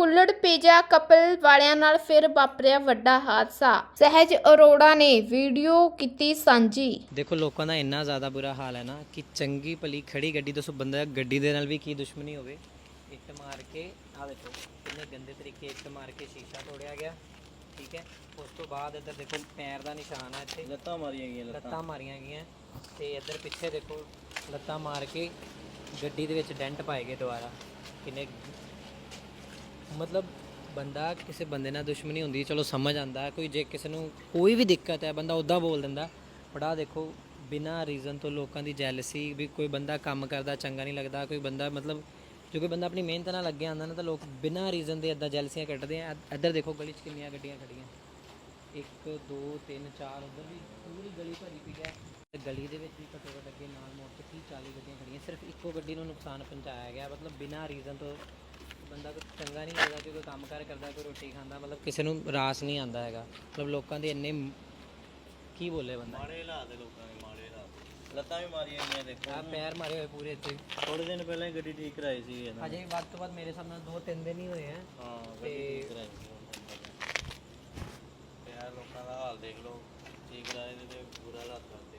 ਕੁੱਲੜ pizza couple ਵਾਲਿਆਂ ਨਾਲ ਫਿਰ ਵਾਪਰਿਆ ਵੱਡਾ ਹਾਦਸਾ। ਸਹਿਜ ਅਰੋੜਾ ਨੇ ਵੀਡੀਓ ਕੀਤੀ ਸਾਂਝੀ। ਦੇਖੋ ਲੋਕਾਂ ਦਾ ਇੰਨਾ ਜ਼ਿਆਦਾ ਬੁਰਾ ਹਾਲ ਹੈ ਨਾ ਕਿ ਚੰਗੀ ਭਲੀ ਖੜੀ ਗੱਡੀ ਤੋਂ ਬੰਦਾ ਗੱਡੀ ਦੇ ਨਾਲ ਵੀ ਕੀ ਦੁਸ਼ਮਣੀ ਹੋਵੇ? ਇੱਟ ਮਾਰ ਕੇ ਆ ਦੇਖੋ ਕਿੰਨੇ ਗੰਦੇ ਤਰੀਕੇ ਇੱਟ ਮਾਰ ਕੇ ਸ਼ੀਸ਼ਾ ਤੋੜਿਆ ਗਿਆ ਠੀਕ ਹੈ? ਉਸ ਤੋਂ ਬਾਅਦ ਇੱਧਰ ਦੇਖੋ ਪੈਰ ਦਾ ਨਿਸ਼ਾਨ ਹੈ ਇੱਥੇ। ਲੱਤਾਂ ਮਾਰੀਆਂ ਗਈਆਂ ਲੱਤਾਂ ਮਾਰੀਆਂ ਗਈਆਂ। ਤੇ ਇੱਧਰ ਪਿੱਛੇ ਦੇਖੋ ਲੱਤਾਂ ਮਾਰ ਕੇ ਗੱਡੀ ਦੇ ਵਿੱਚ ਡੈਂਟ ਪਾਏ ਗਏ ਦੁਬਾਰਾ। ਕਿੰਨੇ ਮਤਲਬ ਬੰਦਾ ਕਿਸੇ ਬੰਦੇ ਨਾਲ ਦੁਸ਼ਮਣੀ ਹੁੰਦੀ, ਚਲੋ ਸਮਝ ਆਂਦਾ ਕੋਈ ਜੇ ਕਿਸੇ ਨੂੰ ਕੋਈ ਵੀ ਦਿੱਕਤ ਹੈ, ਬੰਦਾ ਉਦਾਂ ਬੋਲ ਦਿੰਦਾ ਬਟ ਬੜਾ ਦੇਖੋ, ਬਿਨਾਂ ਰੀਜ਼ਨ ਤੋਂ ਲੋਕਾਂ ਦੀ ਜੈਲਸੀ ਵੀ ਕੋਈ ਬੰਦਾ ਕੰਮ ਕਰਦਾ, ਚੰਗਾ ਨਹੀਂ ਲੱਗਦਾ, ਕੋਈ ਬੰਦਾ ਮਤਲਬ ਜੋ ਕੋਈ ਬੰਦਾ ਆਪਣੀ ਮਿਹਨਤ ਨਾਲ ਲੱਗਿਆ ਆਂਦਾ ਨਾ, ਤਾਂ ਲੋਕ ਬਿਨਾਂ ਰੀਜ਼ਨ ਦੇ ਇਦਾਂ ਜੈਲਸੀਆਂ ਕੱਢਦੇ ਆ। ਇੱਧਰ ਦੇਖੋ, ਗਲੀ 'ਚ ਕਿੰਨੀਆਂ ਗੱਡੀਆਂ ਖੜੀਆਂ 1 2 3 4 ਉਧਰ ਵੀ ਪੂਰੀ ਗਲੀ ਭਰੀ ਪਈ ਹੈ। ਗਲੀ ਦੇ ਵਿੱਚ ਵੀ ਘੱਟੋ ਘੱਟ ਅੱਗੇ ਨਾਲ ਮੋੜ ਕੇ 30 40 ਗੱਡੀਆਂ ਖੜੀਆਂ ਸਿਰਫ ਇੱਕੋ ਗੱਡੀ ਨੂੰ ਨੁਕਸਾਨ ਪਹੁੰਚਾਇਆ ਗਿਆ। ਮਤਲਬ ਬਿਨਾਂ ਰੀਜ਼ਨ ਤੋਂ ਬੰਦਾ ਕੋਈ ਚੰਗਾ ਨਹੀਂ ਲੱਗਦਾ ਕੋਈ ਕੰਮ ਕਾਰ ਕਰਦਾ ਕੋਈ ਰੋਟੀ ਖਾਂਦਾ ਮਤਲਬ ਕਿਸੇ ਨੂੰ ਰਾਸ ਨਹੀਂ ਆਂਦਾ ਹੈਗਾ। ਮਤਲਬ ਲੋਕਾਂ ਦੇ ਇੰਨੇ ਕੀ ਬੋਲੇ ਬੰਦਾ? ਮਾੜੇ ਹਾਲਾਤ ਦੇ ਲੋਕਾਂ ਦੇ ਮਾੜੇ ਹਾਲਾਤ। ਲੱਤਾਂ ਵੀ ਮਾਰੀਆਂ ਗਈਆਂ ਦੇਖੋ। ਆ ਪੈਰ ਮਾਰੇ ਹੋਏ ਪੂਰੇ ਇੱਥੇ। ਥੋੜੇ ਦਿਨ ਪਹਿਲਾਂ ਹੀ ਗੱਡੀ ਠੀਕ ਕਰਾਈ ਸੀ ਇਹਨਾਂ। ਅਜੇ ਵੱਧ ਤੋਂ ਵੱਧ ਮੇਰੇ ਸਾਹਮਣੇ ਦੋ ਤਿੰਨ ਦਿਨ ਹੀ ਹੋਏ ਆ। ਹਾਂ ਗੱਡੀ ਠੀਕ ਕਰਾਈ ਸੀ ਤੇ ਯਾਰ ਲੋਕਾਂ ਦਾ ਹਾਲ ਦੇਖ ਲਓ। ਠੀਕ ਕਰਾਏ ਤੇ ਬੁਰਾ ਹਾਲਾਤ ਕਰਦੇ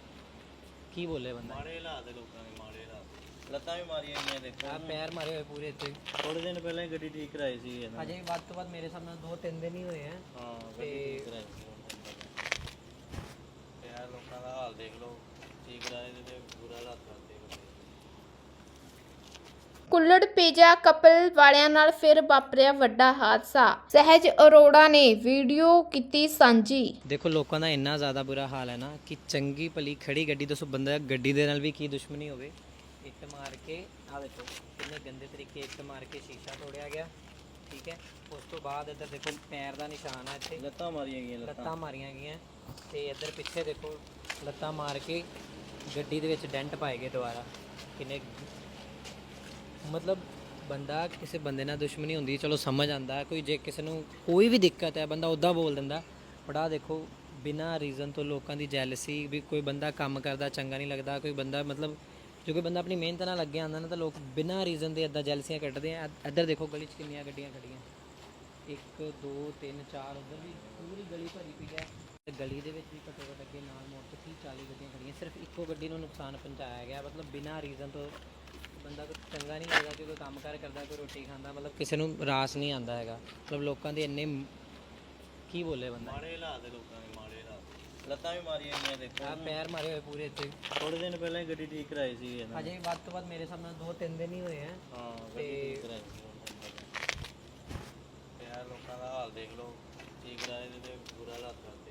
ਕੀ ਬੋਲੇ ਬੰਦਾ? ਮਾੜੇ ਹਾਲਾਤ ਦੇ ਲੋਕਾਂ ਦੇ ਮਾੜੇ ਹਾਲਾਤ। ਲੱਤਾਂ ਵੀ ਮਾਰੀਆਂ ਗਈਆਂ ਦੇਖੋ। ਆ ਪੈਰ ਮਾਰੇ ਹੋਏ ਪੂਰੇ ਇੱਥੇ। ਥੋੜੇ ਦਿਨ ਪਹਿਲਾਂ ਹੀ ਗੱਡੀ ਠੀਕ ਕਰਾਈ ਸੀ ਇਹਨਾਂ ਨੇ। ਅਜੇ ਵੱਧ ਤੋਂ ਵੱਧ ਮੇਰੇ ਸਾਹਮਣੇ ਦੋ ਤਿੰਨ ਦਿਨ ਹੀ ਹੋਏ ਆ। ਹਾਂ ਗੱਡੀ ਠੀਕ ਕਰਾਈ ਸੀ ਯਾਰ ਲੋਕਾਂ ਦਾ ਹਾਲ ਦੇਖ ਲਓ। ਠੀਕ ਕਰਾਏ ਦੇ ਤੇ ਬੁਰਾ ਹਾਲਾਤ ਕਰਦੇ। ਕੁੱਲੜ ਪੀਜਾ ਕਪਲ ਵਾਲਿਆਂ ਨਾਲ ਫਿਰ ਵਾਪਰਿਆ ਵੱਡਾ ਹਾਦਸਾ। ਸਹਿਜ ਅਰੋੜਾ ਨੇ ਵੀਡੀਓ ਕੀਤੀ ਸਾਂਝੀ। ਦੇਖੋ ਲੋਕਾਂ ਦਾ ਇੰਨਾ ਜ਼ਿਆਦਾ ਬੁਰਾ ਹਾਲ ਹੈ ਨਾ ਕਿ ਚੰਗੀ ਭਲੀ ਖੜੀ ਗੱਡੀ ਤੋਂ ਬੰਦਾ ਗੱਡੀ ਦੇ ਨਾਲ ਵੀ ਕੀ ਦੁਸ਼ਮਣੀ ਹੋਵੇ? ਇੱਟ ਮਾਰ ਕੇ ਆ ਦੇਖੋ ਕਿੰਨੇ ਗੰਦੇ ਤਰੀਕੇ ਇੱਟ ਮਾਰ ਕੇ ਸ਼ੀਸ਼ਾ ਤੋੜਿਆ ਗਿਆ ਠੀਕ ਹੈ? ਉਸ ਤੋਂ ਬਾਅਦ ਇੱਧਰ ਦੇਖੋ ਪੈਰ ਦਾ ਨਿਸ਼ਾਨ ਹੈ ਇੱਥੇ। ਲੱਤਾਂ ਮਾਰੀਆਂ ਗਈਆਂ ਲੱਤਾਂ। ਲੱਤਾਂ ਮਾਰੀਆਂ ਗਈਆਂ। ਤੇ ਇੱਧਰ ਪਿੱਛੇ ਦੇਖੋ ਲੱਤਾਂ ਮਾਰ ਕੇ ਗੱਡੀ ਦੇ ਵਿੱਚ ਡੈਂਟ ਪਾਏ ਗਏ ਦੁਬਾਰਾ। ਕਿੰਨੇ ਮਤਲਬ ਬੰਦਾ ਕਿਸੇ ਬੰਦੇ ਨਾਲ ਦੁਸ਼ਮਣੀ ਹੁੰਦੀ, ਚਲੋ ਸਮਝ ਆਂਦਾ ਕੋਈ ਜੇ ਕਿਸੇ ਨੂੰ ਕੋਈ ਵੀ ਦਿੱਕਤ ਹੈ, ਬੰਦਾ ਉਦਾਂ ਬੋਲ ਦਿੰਦਾ, ਬਟ ਬੜਾ ਦੇਖੋ, ਬਿਨਾਂ ਰੀਜ਼ਨ ਤੋਂ ਲੋਕਾਂ ਦੀ ਜੈਲਸੀ ਵੀ ਕੋਈ ਬੰਦਾ ਕੰਮ ਕਰਦਾ, ਚੰਗਾ ਨਹੀਂ ਲੱਗਦਾ, ਕੋਈ ਬੰਦਾ ਮਤਲਬ ਜੋ ਕੋਈ ਬੰਦਾ ਆਪਣੀ ਮਿਹਨਤ ਨਾਲ ਲੱਗੇ ਆਂਦਾ ਨਾ, ਤਾਂ ਲੋਕ ਬਿਨਾਂ ਰੀਜ਼ਨ ਦੇ ਇਦਾਂ ਜੈਲਸੀਆਂ ਕੱਢਦੇ ਆ। ਇੱਧਰ ਦੇਖੋ ਗਲੀ 'ਚ ਕਿੰਨੀਆਂ ਗੱਡੀਆਂ ਖੜੀਆਂ 1 2 3 4 ਉਧਰ ਵੀ ਪੂਰੀ ਗਲੀ ਭਰੀ ਪਈ ਹੈ। ਤੇ ਗਲੀ ਦੇ ਵਿੱਚ ਵੀ ਘੱਟੋ ਘੱਟ ਅੱਗੇ ਨਾਲ ਮੋੜ ਕੇ 30 40 ਗੱਡੀਆਂ ਖੜੀਆਂ ਸਿਰਫ ਇੱਕੋ ਗੱਡੀ ਨੂੰ ਨੁਕਸਾਨ ਪਹੁੰਚਾਇਆ ਗਿਆ, ਮਤਲਬ ਬਿਨਾਂ ਰੀਜ਼ਨ ਤੋਂ ਬੰਦਾ ਕੋਈ ਚੰਗਾ ਨਹੀਂ ਲੱਗਦਾ ਕਿ ਕੋਈ ਕੰਮ ਕਾਰ ਕਰਦਾ ਕੋਈ ਰੋਟੀ ਖਾਂਦਾ ਮਤਲਬ ਕਿਸੇ ਨੂੰ ਰਾਸ ਨਹੀਂ ਆਂਦਾ ਹੈਗਾ। ਮਤਲਬ ਲੋਕਾਂ ਦੇ ਇੰਨੇ ਕੀ ਬੋਲੇ ਬੰਦਾ? ਮਾੜੇ ਹਾਲਾਤ ਦੇ ਲੋਕਾਂ ਦੇ ਮਾੜੇ ਹਾਲਾਤ। ਲੱਤਾਂ ਵੀ ਮਾਰੀਆਂ ਗਈਆਂ ਦੇਖੋ। ਆ ਪੈਰ ਮਾਰੇ ਹੋਏ ਪੂਰੇ ਇੱਥੇ। ਥੋੜੇ ਦਿਨ ਪਹਿਲਾਂ ਹੀ ਗੱਡੀ ਠੀਕ ਕਰਾਈ ਸੀ ਇਹਨਾਂ ਨੇ। ਅਜੇ ਵੱਧ ਤੋਂ ਵੱਧ ਮੇਰੇ ਸਾਹਮਣੇ ਦੋ ਤਿੰਨ ਦਿਨ ਹੀ ਹੋਏ ਆ। ਹਾਂ ਗੱਡੀ ਠੀਕ ਕਰਾਈ ਸੀ ਤੇ ਯਾਰ ਲੋਕਾਂ ਦਾ ਹਾਲ ਦੇਖ ਲਓ। ਠੀਕ ਕਰਾਏ ਦੇ ਤੇ ਬੁਰਾ ਹਾਲਾਤ ਕਰਦੇ।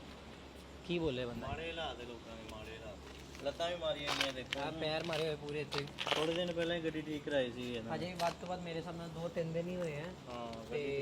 ਕੀ ਬੋਲੇ ਬੰਦਾ? ਮਾੜੇ ਹਾਲਾਤ ਦੇ ਲੋਕਾਂ ਦੇ ਮਾੜੇ ਹਾਲਾਤ। ਲੱਤਾਂ ਵੀ ਮਾਰੀਆਂ ਗਈਆਂ ਦੇਖੋ। ਆ ਪੈਰ ਮਾਰੇ ਹੋਏ ਪੂਰੇ ਇੱਥੇ। ਥੋੜੇ ਦਿਨ ਪਹਿਲਾਂ ਹੀ ਗੱਡੀ ਠੀਕ ਕਰਾਈ ਸੀ ਇਹਨਾਂ ਨੇ। ਅਜੇ ਵੱਧ ਤੋਂ ਵੱਧ ਮੇਰੇ ਸਾਹਮਣੇ ਦੋ ਤਿੰਨ ਦਿਨ ਹੀ ਹੋਏ ਆ। ਹਾਂ ਗੱਡੀ ਠੀਕ